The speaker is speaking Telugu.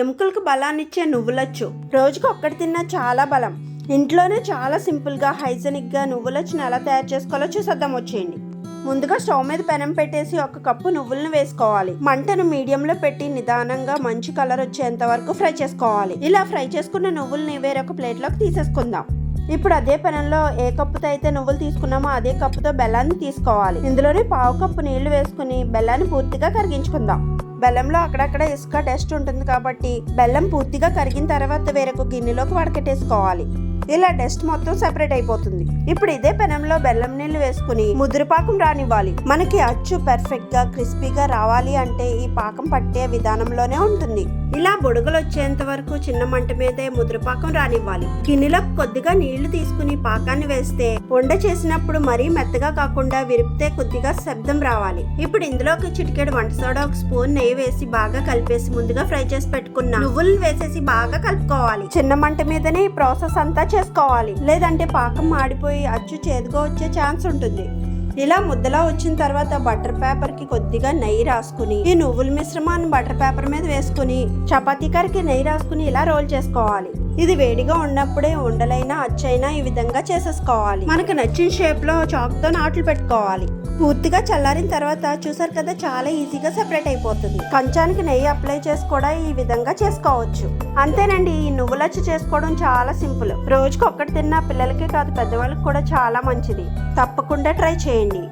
ఎముకలకు బలాన్నిచ్చే నువ్వులచ్చు. రోజుకు ఒక్కటి తిన్నా చాలా బలం. ఇంట్లోనే చాలా సింపుల్గా హైజెనిక్గా నువ్వులచ్చును ఎలా తయారు చేసుకోవాలో చూసేద్దాం వచ్చేయండి. ముందుగా స్టవ్ మీద పెనం పెట్టేసి ఒక కప్పు నువ్వులను వేసుకోవాలి. మంటను మీడియంలో పెట్టి నిదానంగా మంచి కలర్ వచ్చేంత వరకు ఫ్రై చేసుకోవాలి. ఇలా ఫ్రై చేసుకున్న నువ్వుల్ని వేరొక ప్లేట్లోకి తీసేసుకుందాం. ఇప్పుడు అదే పెనంలో ఏ కప్పుతో అయితే నువ్వులు తీసుకున్నామో అదే కప్పుతో బెల్లాన్ని తీసుకోవాలి. ఇందులోనే పావు కప్పు నీళ్ళు వేసుకుని బెల్లాన్ని పూర్తిగా కరిగించుకుందాం. బెల్లంలో అక్కడక్కడ ఇసుక డస్ట్ ఉంటుంది కాబట్టి బెల్లం పూర్తిగా కరిగిన తర్వాత వేరొక గిన్నెలోకి వడకట్టేసుకోవాలి. ఇలా డస్ట్ మొత్తం సెపరేట్ అయిపోతుంది. ఇప్పుడు ఇదే పెనంలో బెల్లం నీళ్ళు వేసుకుని ముద్రపాకం రానివ్వాలి. మనకి అచ్చు పర్ఫెక్ట్గా క్రిస్పీగా రావాలి అంటే ఈ పాకం పట్టే విధానంలోనే ఉంటుంది. ఇలా బుడగలు వచ్చేంత వరకు చిన్న మంట మీదే ముద్రపాకం రానివ్వాలి. గిన్నెలో కొద్దిగా నీళ్ళు తీసుకుని పాకాన్ని వేస్తే వండ చేసినప్పుడు మరీ మెత్తగా కాకుండా విరిపితే కొద్దిగా శబ్దం రావాలి. ఇప్పుడు ఇందులోకి చిటికెడు వంట సోడా ఒక స్పూన్ నెయ్యి వేసి బాగా కలిపేసి ముందుగా ఫ్రై చేసి పెట్టుకున్న నువ్వులు వేసేసి బాగా కలుపుకోవాలి. చిన్న మంట మీదనే ఈ ప్రాసెస్ అంతా చేసుకోవాలి. లేదంటే పాకం మాడిపోయి అచ్చు చేదుగా వచ్చే ఛాన్స్ ఉంటుంది. ఇలా ముద్దలా వచ్చిన తర్వాత బటర్ పేపర్కి కొద్దిగా నెయ్యి రాసుకుని ఈ నువ్వుల మిశ్రమాన్ని బటర్ పేపర్ మీద వేసుకుని చపాతీ కర్రీకి నెయ్యి రాసుకుని ఇలా రోల్ చేసుకోవాలి. ఇది వేడిగా ఉన్నప్పుడే ఉండలైనా అచ్చైనా ఈ విధంగా చేసేసుకోవాలి. మనకు నచ్చిన షేప్లో చాక్తో నాట్లు పెట్టుకోవాలి. పూర్తిగా చల్లారిన తర్వాత చూసారు కదా చాలా ఈజీగా సెపరేట్ అయిపోతుంది. కంచానికి నెయ్యి అప్లై చేసి కూడా ఈ విధంగా చేసుకోవచ్చు. అంతేనండి ఈ నువ్వులచ్చి చేసుకోవడం చాలా సింపుల్. రోజుకి ఒక్కటి తిన్నా పిల్లలకే కాదు పెద్దవాళ్ళకి కూడా చాలా మంచిది. తప్పకుండా ట్రై చేయండి.